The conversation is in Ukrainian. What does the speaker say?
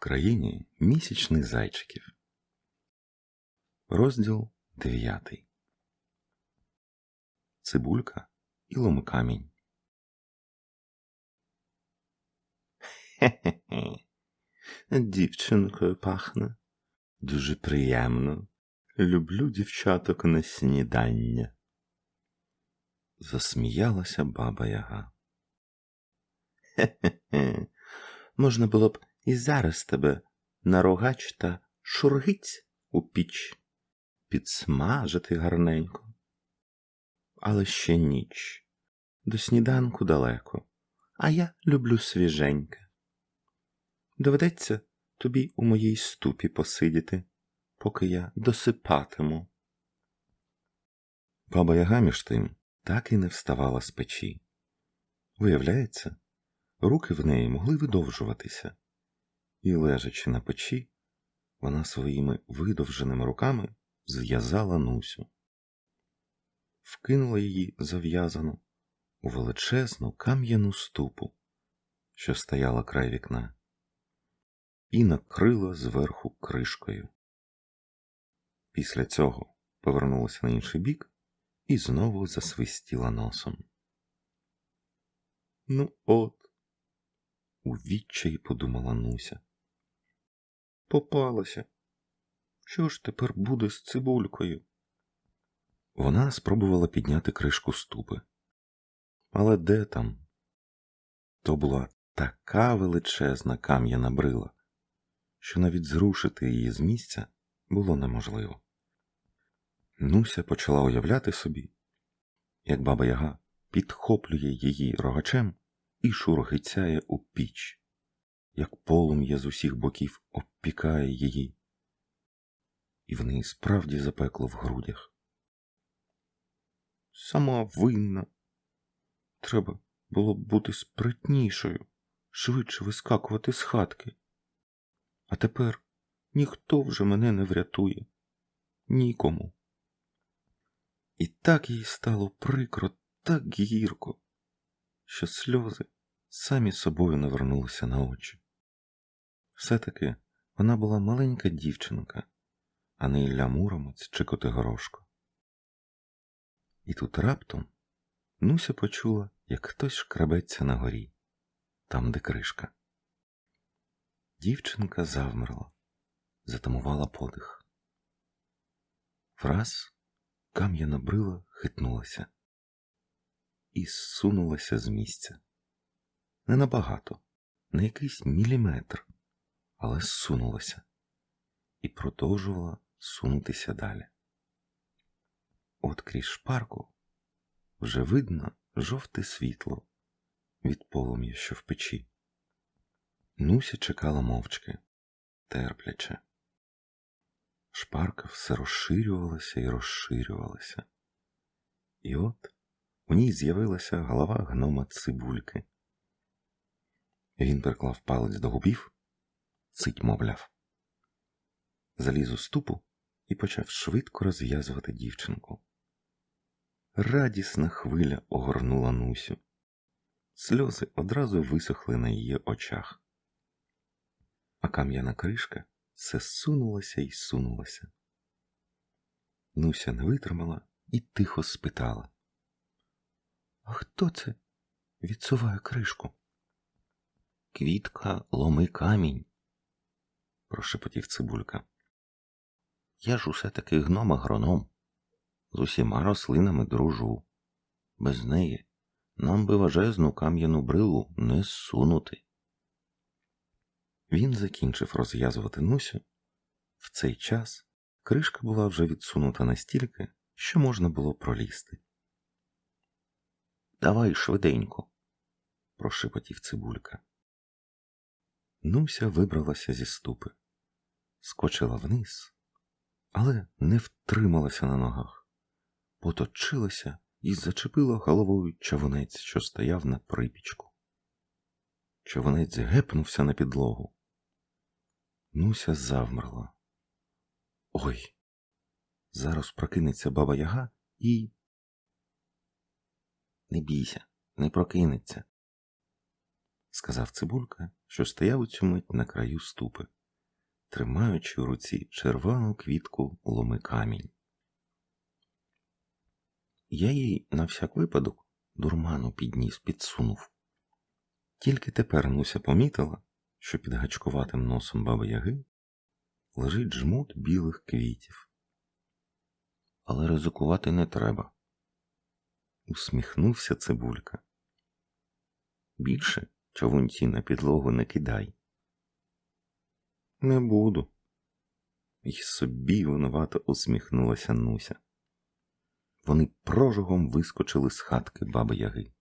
країні місячних зайчиків. Розділ 9. Цибулька і ломикамінь. Хе-хе-хе. Дівчинкою пахне. Дуже приємно. Люблю дівчаток на снідання. Засміялася баба Яга. Хе-хе-хе. Можна було б і зараз тебе на рогач та шургиць у піч підсмажити гарненько. Але ще ніч, до сніданку далеко, а я люблю свіженьке. Доведеться тобі у моїй ступі посидіти, поки я досипатиму. Баба Яга між тим так і не вставала з печі. Виявляється, руки в неї могли видовжуватися, і, лежачи на печі, вона своїми видовженими руками зв'язала Нусю, вкинула її зав'язану у величезну кам'яну ступу, що стояла край вікна, і накрила зверху кришкою. Після цього повернулася на інший бік і знову засвистіла носом. Ну, от, у відчаї подумала Нуся. Попалася. Що ж тепер буде з цибулькою? Вона спробувала підняти кришку ступи. Але де там? То була така величезна кам'яна брила, що навіть зрушити її з місця було неможливо. Нуся почала уявляти собі, як баба Яга підхоплює її рогачем і шургицяє у піч, як полум'я з усіх боків обпікає її, і в неї справді запекло в грудях. Сама винна. Треба було б бути спритнішою, швидше вискакувати з хатки. А тепер ніхто вже мене не врятує, нікому. І так їй стало прикро, так гірко, що сльози самі собою навернулися на очі. Все-таки вона була маленька дівчинка, а не Ілля Муромець чи Котигорошко. І тут раптом Нуся почула, як хтось шкрабеться на горі, там, де кришка. Дівчинка завмерла, затамувала подих. Враз кам'яна брила хитнулася і зсунулася з місця. Не набагато, на якийсь міліметр, але зсунулася і продовжувала сунутися далі. От крізь шпарку вже видно жовте світло від полум'я, що в печі. Нуся чекала мовчки, терпляче. Шпарка все розширювалася і розширювалася. І от у ній з'явилася голова гнома цибульки. Він приклав палець до губів, цить мовляв, заліз у ступу і почав швидко розв'язувати дівчинку. Радісна хвиля огорнула Нусю. Сльози одразу висохли на її очах, а кам'яна кришка все сунулася і сунулася. Нуся не витримала і тихо спитала. А хто це відсуває кришку? Квітка ломи камінь, прошепотів цибулька. Я ж усе таки гном агроном. З усіма рослинами дружу. Без неї нам би важезну кам'яну брилу не сунути. Він закінчив розв'язувати Нусю. В цей час кришка була вже відсунута настільки, що можна було пролізти. Давай швиденько, прошепотів цибулька. Нуся вибралася зі ступи, скочила вниз, але не втрималася на ногах, поточилася і зачепила головою човунець, що стояв на припічку. Човунець гепнувся на підлогу. Нуся завмерла. Ой, зараз прокинеться баба Яга і. Не бійся, не прокинеться. сказав цибулька, що стояв у цю мить на краю ступи, тримаючи у руці червону квітку ломи камінь. Я їй на всяк випадок дурману підніс, підсунув. Тільки тепер Нуся помітила, що під гачкуватим носом баби Яги лежить жмут білих квітів. Але ризикувати не треба. Усміхнувся цибулька. Більше човунці на підлогу не кидай. Не буду. І собі винувато усміхнулася Нуся. Вони прожогом вискочили з хатки баби Яги.